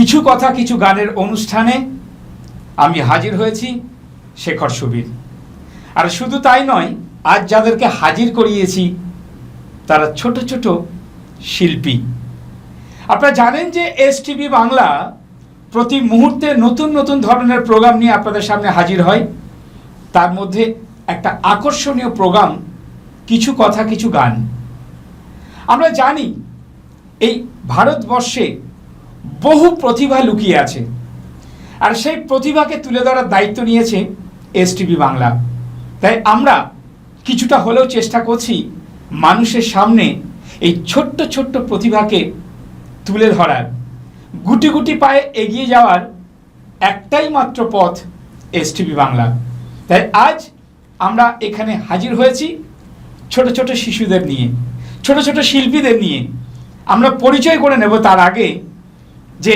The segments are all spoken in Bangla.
কিছু কথা কিছু গানের অনুষ্ঠানে আমি হাজির হয়েছি শেখর সুবীর। আর শুধু তাই নয়, আজ যাদেরকে হাজির করিয়েছি, তারা ছোট ছোট শিল্পী। আপনারা জানেন যে এস টিভি বাংলা প্রতি মুহূর্তে নতুন নতুন ধরনের প্রোগ্রাম নিয়ে আপনাদের সামনে হাজির হয়। তার মধ্যে একটা আকর্ষণীয় প্রোগ্রাম, কিছু কথা, কিছু গান। আমরা জানি, এই ভারতবর্ষে বহু প্রতিভা লুকিয়ে আছে। আর সেই প্রতিভাকে তুলে ধরার দায়িত্ব নিয়েছে এসটিভি বাংলা। তাই আমরা কিছুটা হলেও চেষ্টা করছি মানুষের সামনে এই ছোট্ট ছোট্ট প্রতিভাকে তুলে ধরার। গুটি গুটি পায়ে এগিয়ে যাওয়ার একটাই মাত্র পথ এস বাংলা। তাই আজ আমরা এখানে হাজির হয়েছি ছোট ছোট শিশুদের নিয়ে, ছোট ছোট শিল্পীদের নিয়ে। আমরা পরিচয় করে নেব তার আগে যে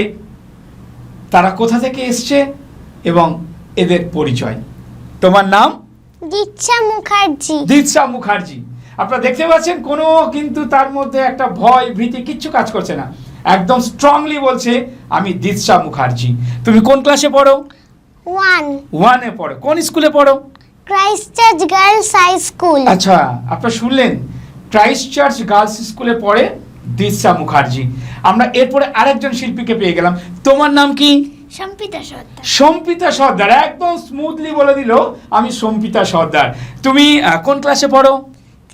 তারা কোথা থেকে এসছে এবং এদের পরিচয়। তোমার নাম? দীক্ষা মুখার্জি। দীক্ষা মুখার্জি। আপনারা দেখতে পাচ্ছেন কোনো কিন্তু তার মধ্যে একটা ভয় ভীতি কিচ্ছু কাজ করছে না। একদম স্ট্রংলি বলছে আমি দীক্ষা মুখার্জি। তুমি কোন ক্লাসে পড়ো? ওয়ান ওয়ানে পড়ো। কোন স্কুলে পড়ো? Christ Church girls high school আচ্ছা আপনারা শুনলেন ক্রাইস্ট চার্চ গার্লস স্কুলে পড়ে দীক্ষা মুখার্জি। আমরা এরপরে আরেকজন শিল্পীকে পেয়ে গেলাম। তোমার নাম কি? সম্পিতা সর্দার। সম্পিতা সর্দার একদম স্মুথলি বলে দিল আমি সম্পিতা সর্দার। তুমি কোন ক্লাসে পড়ো?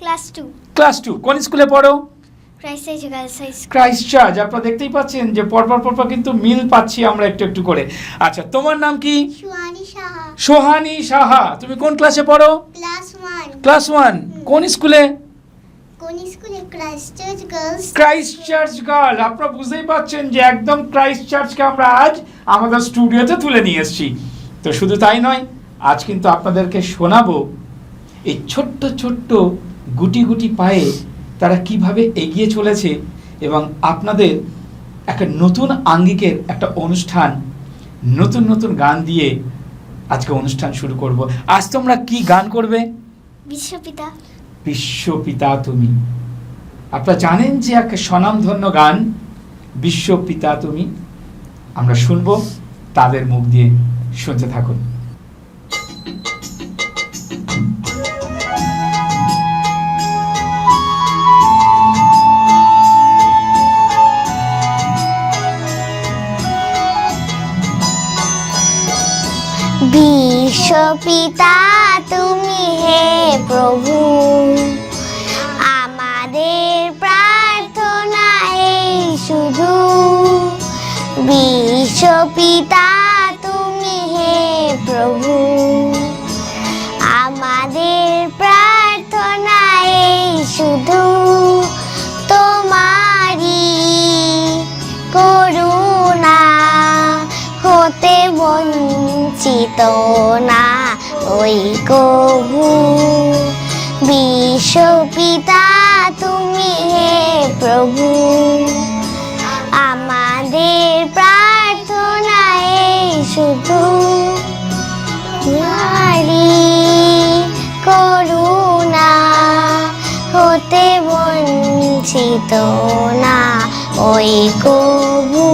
ক্লাস টু ক্লাস টু কোন স্কুলে পড়ো? ক্রাইস্ট চার্চ আপনারা দেখতেই পাচ্ছেন যে পরপর পরপর কিন্তু মিল পাচ্ছি আমরা একটু একটু করে। আচ্ছা তোমার নাম কি? সাহা। সোহানি সাহা তুমি কোন ক্লাসে পড়ো? ক্লাস ওয়ান কোন স্কুলে কোন স্কুলে Christ Church girls Christ Church girl আপনারা বুঝতেই পাচ্ছেন যে একদম ক্রাইস্ট চার্চকে আমরা আজ আমাদের স্টুডিওতে তুলে নিয়ে এসেছি। তো শুধু তাই নয় আজ কিন্তু আপনাদেরকে শোনাবো এই ছোট্ট ছোট্ট গুটি গুটি পায়ে তারা কীভাবে এগিয়ে চলেছে এবং আপনাদের একটা নতুন আঙ্গিকের একটা অনুষ্ঠান নতুন নতুন গান দিয়ে আজকে অনুষ্ঠান শুরু করব। আজ তোমরা কি গান করবে? বিশ্বপিতা। বিশ্বপিতা তুমি। আপনারা জানেন যে এক স্বনামধন্য গান, বিশ্বপিতা তুমি। আমরা শুনব তাদের মুখ দিয়ে, শুনতে থাকুন। বিশ্বপিতা প্রভু। আমাদের প্রার্থনা এই শুধু বিশ্বপিতা তুমি হে প্রভু। আমাদের প্রার্থনা এই শুধু, তোমারই করুণা হতে বঞ্চিত না, ওই কবু। বিশ্বপিতা তুমি হে প্রভু। আমাদের প্রার্থনা শুধু নারী করুণা হতে বঞ্চিত না ওই কবু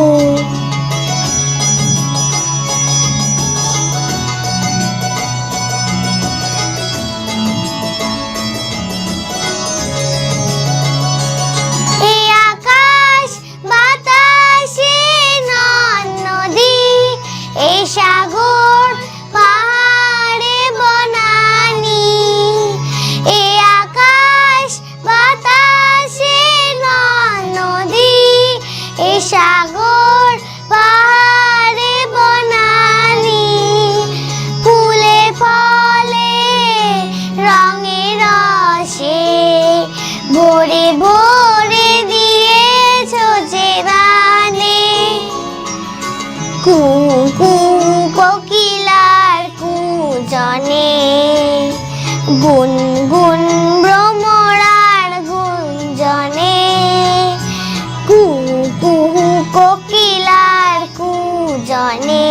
কুজনে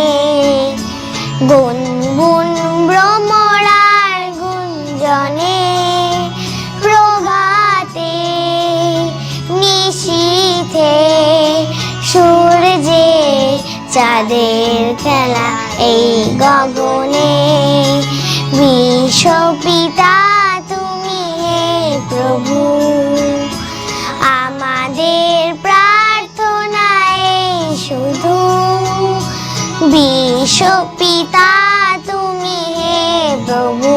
গুন গুন ভ্রমরার গুঞ্জনে প্রভাতে নিশীথে সূর্যে চাঁদের খেলা এই গগনে বিশ্ব পিতা তুমি হে প্রভু।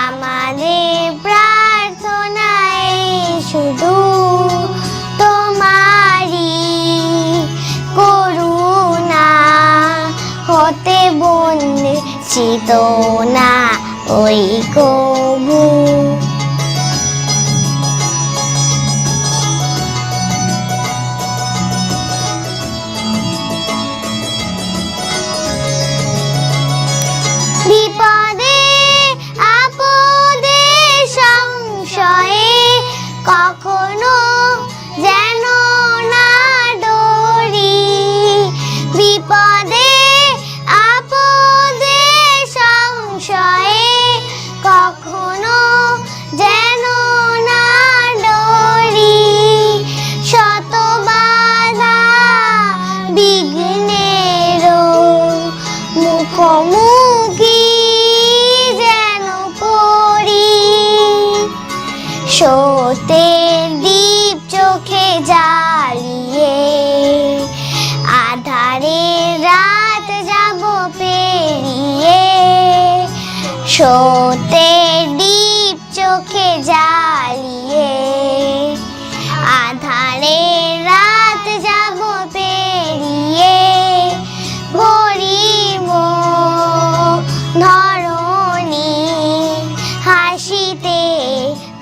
আমাদের প্রার্থনায় শুধু তোমারই করুণা হতে বঞ্চিত না ওই কবু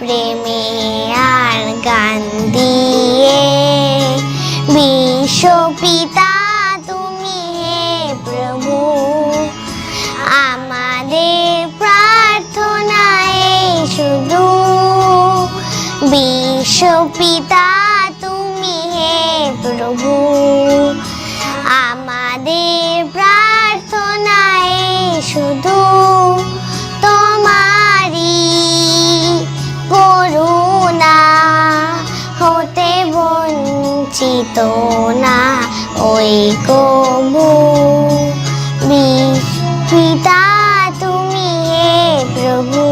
প্রেমে আর গান। বঞ্চিত না, ওই কবু পিতা, তুমি হে প্রভু।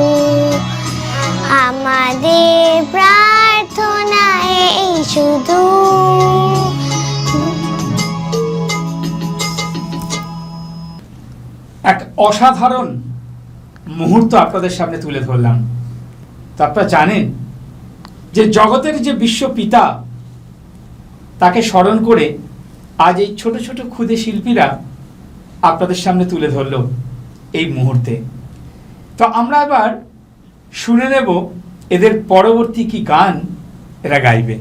আমাদের প্রার্থনায় শুধু। এক অসাধারণ মুহূর্ত আপনাদের সামনে তুলে ধরলাম। তো আপনারা জানেন যে জগতের যে বিশ্ব পিতা তাকে স্মরণ করে আজ এই ছোট ছোট ক্ষুদে শিল্পীরা আপনাদের সামনে তুলে ধরল এই মুহূর্তে। তো আমরা এবার শুনে নেব এদের পরবর্তী কি গান এরা গাইবে।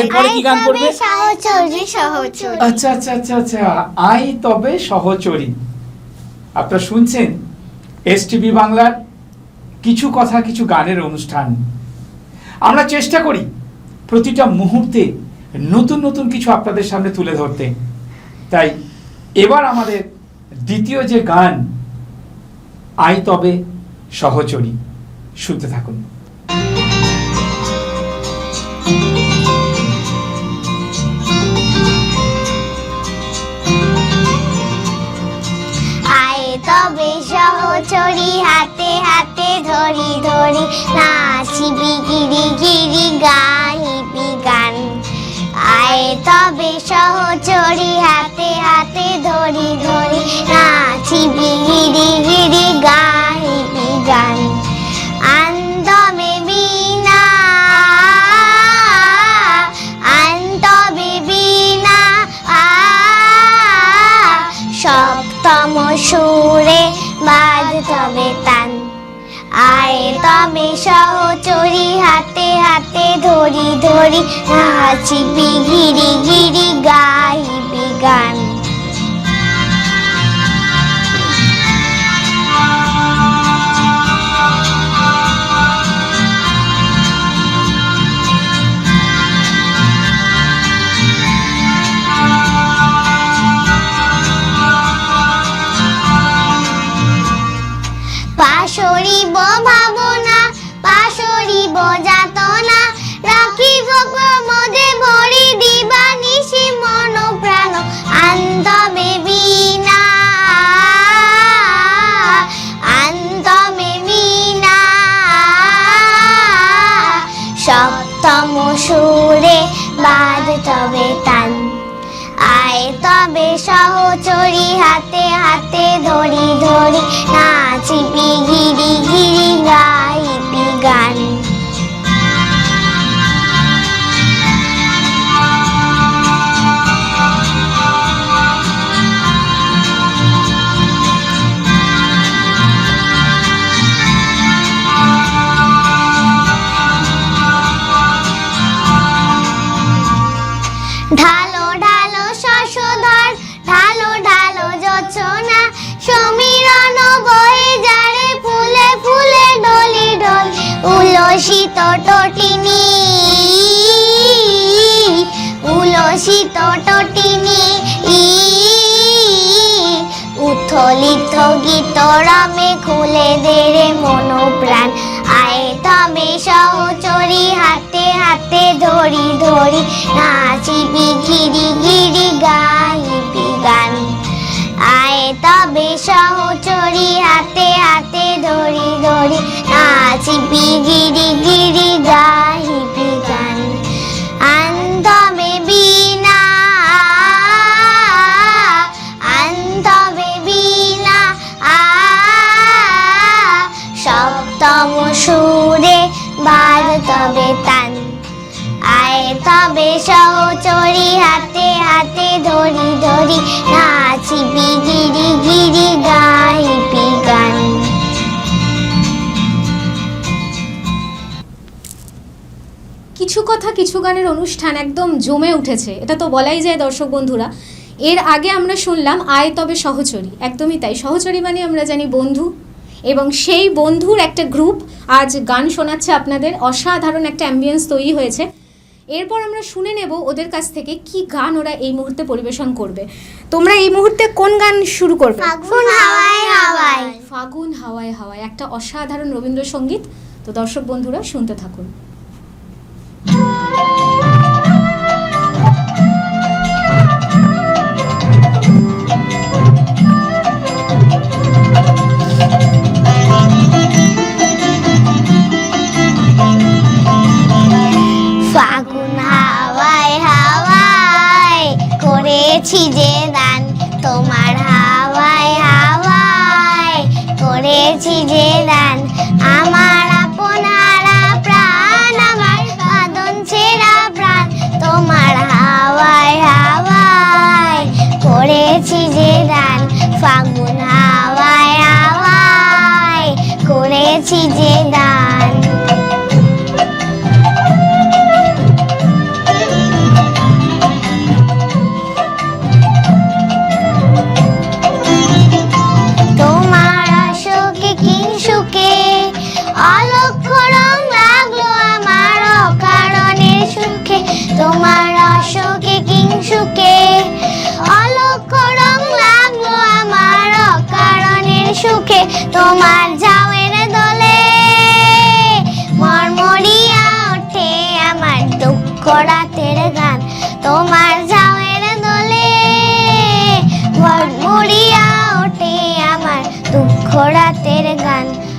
এরপরে কি গান করবে আচ্ছা আচ্ছা আচ্ছা আচ্ছা আই তবে সহচরী। আপনারা শুনছেন এস টিভি বাংলার কিছু কথা কিছু গানের অনুষ্ঠান। আমরা চেষ্টা করি প্রতিটা মুহূর্তে নতুন নতুন কিছু আপনাদের সামনে তুলে ধরতে। তাই এবার আমাদের দ্বিতীয় যে গান, আই তবে সহচরী, শুনতে থাকুন। তবে সহচরি, হাতে হাতে ধরি ধরি নাচিবি গিরি গিরি গাইবি সহচরি হাতে হাতে ধরি ধরি নাচি গিরি গিরি গাইবি গান তবে সহচরি হাতে হাতে ধরি ধরি নাচিবি গিরি গিরি গাইবি গান। নাচিবি উলসিত টটিনি ই, উথলিত গীত রমে খুলে দেরে মনোপ্রাণ আয়ে তবে সহচরি হাতে হাতে ধরি ধরি নাচিবি গিরি গিরি গাইবি গান। আয়ে তবে সহচরি হাতে হাতে ধরি ধরি নাচিবি গিরি গিরি গাইবি তবে তান। আয় তবে সহচরি হাতে হাতে ধরি ধরি নাচিবি গিরি গিরি গাইবি গান কিছু কথা কিছু গানের অনুষ্ঠান একদম জমে উঠেছে, এটা তো বলাই যায় দর্শক বন্ধুরা। এর আগে আমরা শুনলাম আয় তবে সহচরী, একদমই তাই। সহচরী মানে আমরা জানি বন্ধু। এবং সেই বন্ধুর একটা গ্রুপ আজ গান শোনাচ্ছে আপনাদের। অসাধারণ একটা অ্যাম্বিয়েন্স তৈরি হয়েছে। এরপর আমরা শুনে নেব ওদের কাছ থেকে কি গান ওরা এই মুহূর্তে পরিবেশন করবে। তোমরা এই মুহূর্তে কোন গান শুরু করবে? ফাগুন হাওয়ায় হাওয়ায়। ফাগুন হাওয়ায় হাওয়ায়। একটা অসাধারণ রবীন্দ্রসঙ্গীত। তো দর্শক বন্ধুরা শুনতে থাকুন।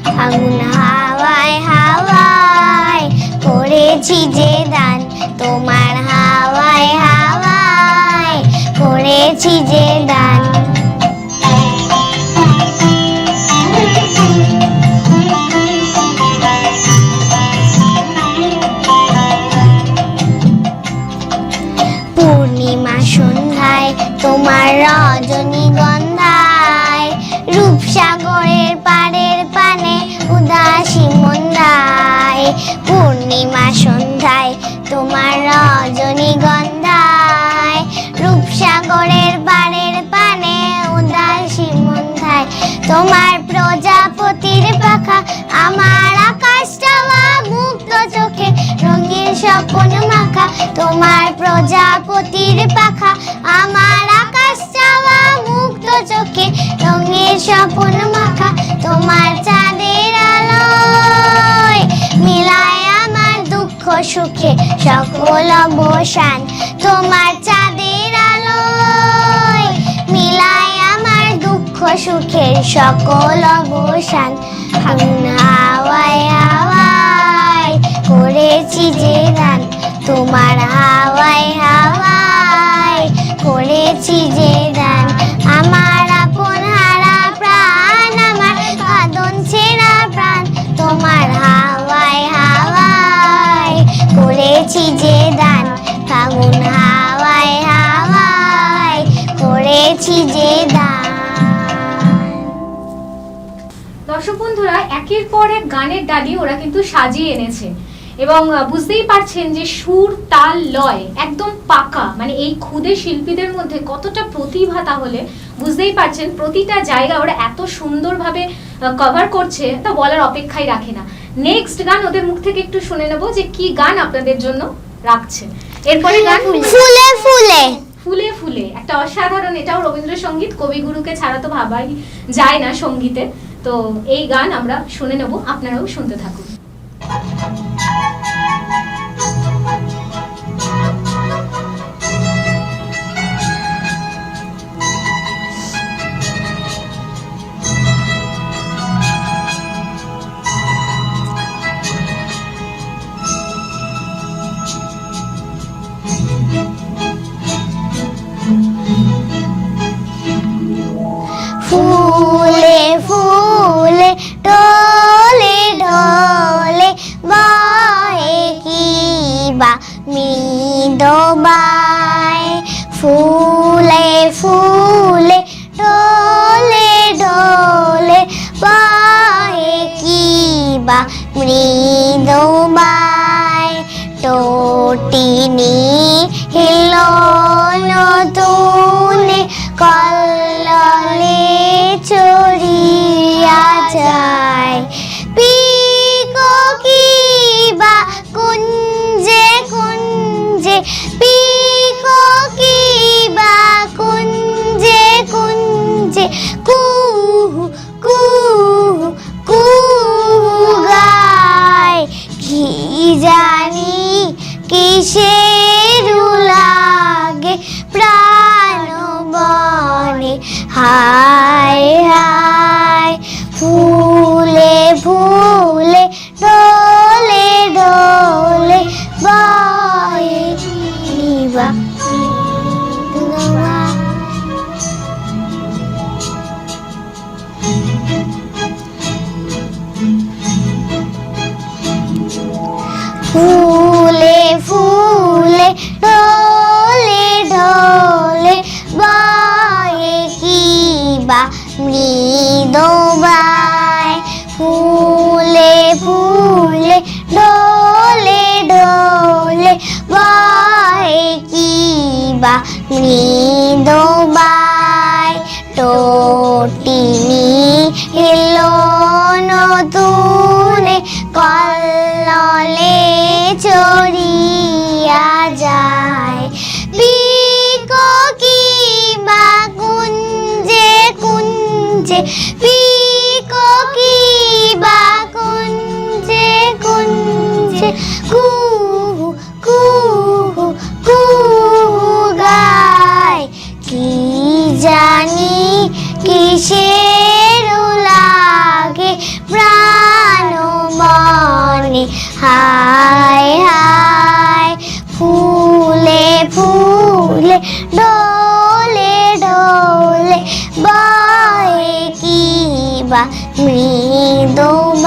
গান ফাগুন হাওয়ায় হাওয়ায় করেছি যে দান তোমার হাওয়ায় তোমার প্রজাপতির পাখা, আমার আকাশটা মুক্ত চোখে, রঙিন স্বপ্ন মাখা। তোমার প্রজাপতির পাখা, আমার মুক্ত চোখে স্বপ্ন মাখা। তোমার চাঁদের আলোয় মিলায় আমার দুঃখ সুখে, সকল অবসান। তোমার চাঁদের দুঃখ সুখের সকল অবসান হাওয়ায় হাওয়ায় করেছি যে গান তোমার হাওয়ায় হাওয়ায় ওরা কিন্তু সাজিয়ে এনেছে। এবং বুঝতেই পারছেন যে সুর তাল লয় একদম পাকা। মানে এই ক্ষুদে শিল্পীদের মধ্যে কতটা প্রতিভা তাহলে বুঝতেই পারছেন প্রতিটা জায়গা ওরা এত সুন্দরভাবে কভার করছে তা বলার অপেক্ষাই রাখে না। নেক্সট গান ওদের মুখ থেকে একটু শুনে নেব যে কি গান আপনাদের জন্য রাখছে এরপরে গান ফুলে ফুলে। ফুলে ফুলে। একটা অসাধারণ এটাও রবীন্দ্রসঙ্গীত। কবিগুরুকে ছাড়া তো ভাবাই যায় না সঙ্গীতে। তো এই গান আমরা শুনে নেব আপনারাও শুনতে থাকুন। বা মৃদবায় ফুলে বা মৃদবায়। ফুলে ফুলে ঢোলে ঢোলে বয়ে কি বা মৃদবায়। টোটিনি এলো নতুনে কল্ললে চড়িয়া যায়। কিসের লাগে? প্রাণ মনে। হায় হায়, ফুলে ফুলে, ডোলে ডোলে। বয়ে কি বা মৃদুবায়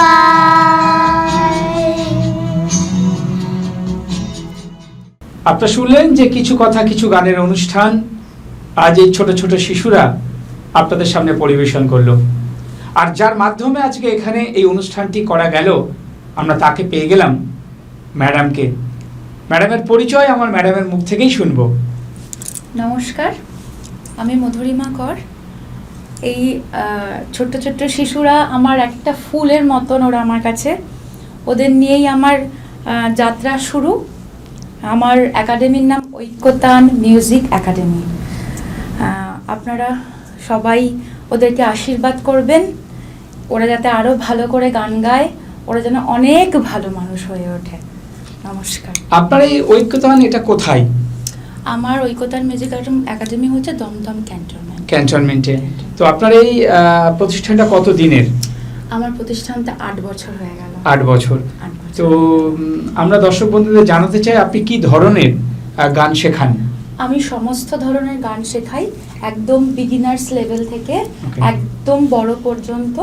আপনারা শুনলেন যে কিছু কথা, কিছু গানের অনুষ্ঠান। আজ এই ছোট ছোট শিশুরা আপনাদের সামনে পরিবেশন করল। আর যার মাধ্যমে আজকে এখানে এই অনুষ্ঠানটি করা গেল, আমরা তাকে পেয়ে গেলাম ম্যাডামকে। ম্যাডামের পরিচয় আমার ম্যাডামের মুখ থেকেই শুনব। নমস্কার, আমি মধুরিমা কর। এই ছোট্ট ছোট্ট শিশুরা আমার একটা ফুলের মতন ওরা আমার কাছে। ওদের নিয়েই আমার যাত্রা শুরু। আমার একাডেমির নাম ঐক্যতান মিউজিক একাডেমি। আপনারা সবাই ওদেরকে আশীর্বাদ করবেন। ওরা যাতে আরও ভালো করে গান গায় ওরা যেন অনেক ভালো মানুষ হয়ে ওঠে। নমস্কার। আপনার এই ঐক্যতান এটা কোথায়? আমার ঐক্যতান মিউজিক একাডেমি হচ্ছে দমদম ক্যান্টনমেন্ট। ক্যান্টনমেন্টে। তো আপনার এই প্রতিষ্ঠানটা কত দিনের? আমার প্রতিষ্ঠানটা আট বছর হয়ে গেল। আট বছর। তো আমরা দর্শক বন্ধুদের জানাতে চাই আপনি কি ধরনের গান শেখান? আমি সমস্ত ধরনের গান শেখাই একদম বিগিনার্স লেভেল থেকে একদম বড় পর্যন্ত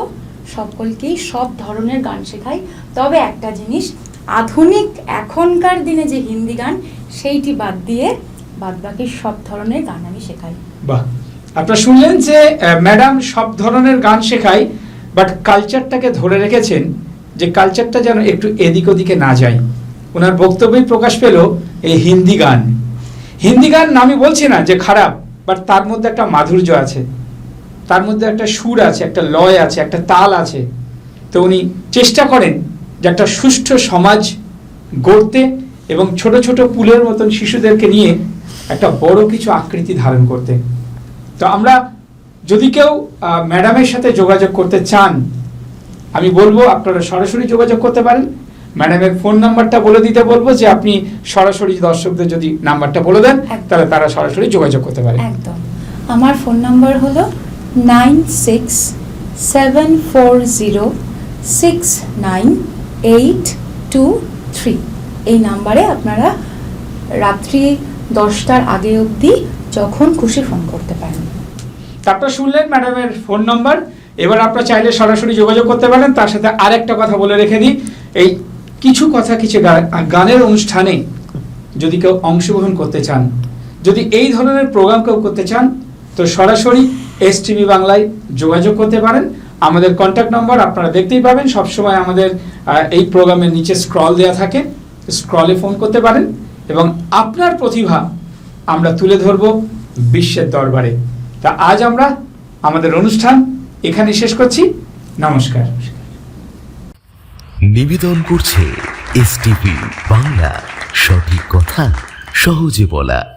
সকলকেই সব ধরনের গান শেখাই। তবে একটা জিনিস আধুনিক এখনকার দিনে যে হিন্দি গান সেইটি বাদ দিয়ে বাদ বাকি সব ধরনের গান আমি শেখাই। বাহ। আপনারা শুনলেন যে ম্যাডাম সব ধরনের গান শেখায় বাট কালচারটাকে ধরে রেখেছেন যে কালচারটা যেন একটু এদিক ওদিকে না যায়। ওনার বক্তব্যই প্রকাশ পেল এই হিন্দি গান। হিন্দি গান আমি বলছি না যে খারাপ বাট তার মধ্যে একটা মাধুর্য আছে। তার মধ্যে একটা সুর আছে, একটা লয় আছে, একটা তাল আছে। তো উনি চেষ্টা করেন যে একটা সুষ্ঠু সমাজ গড়তে এবং ছোট ছোট পুলের মতন শিশুদেরকে নিয়ে একটা বড় কিছু আকৃতি ধারণ করতে। তো আমরা যদি কেউ ম্যাডামের সাথে যোগাযোগ করতে চান, আমি বলব আপনারা সরাসরি যোগাযোগ করতে পারেন। ম্যাডামের ফোন নাম্বারটা বলে দিতে বলব যে আপনি সরাসরি দর্শকদের যদি নাম্বারটা বলে দেন। তাহলে তারা সরাসরি যোগাযোগ করতে পারে। একদম। আমার ফোন নাম্বার হলো nine six seven four zero six nine eight two three. এই নাম্বারে আপনারা রাত্রি দশটার আগে অবধি যখন খুশি ফোন করতে পারেন। তারপর শুনলেন ম্যাডামের ফোন নাম্বার। এবার আপনারা চাইলে সরাসরি যোগাযোগ করতে পারেন। তার সাথে আরেকটা কথা বলে রেখে দিই। এই কিছু কথা কিছু গানের অনুষ্ঠানে যদি কেউ অংশগ্রহণ করতে চান, যদি এই ধরনের প্রোগ্রাম কেউ করতে চান, তো সরাসরি এস টিভি বাংলায় যোগাযোগ করতে পারেন। আমাদের কন্ট্যাক্ট নম্বর আপনারা দেখতেই পাবেন। সবসময় আমাদের এই প্রোগ্রামের নিচে স্ক্রল দেওয়া থাকে। স্ক্রলে ফোন করতে পারেন এবং আপনার প্রতিভা আমরা তুলে ধরব বিশ্বের দরবারে। তা আজ আমরা আমাদের অনুষ্ঠান এখানে শেষ করছি। নমস্কার। নিবেদন করছে এস বাংলা সঠিক কথা সহজে বলা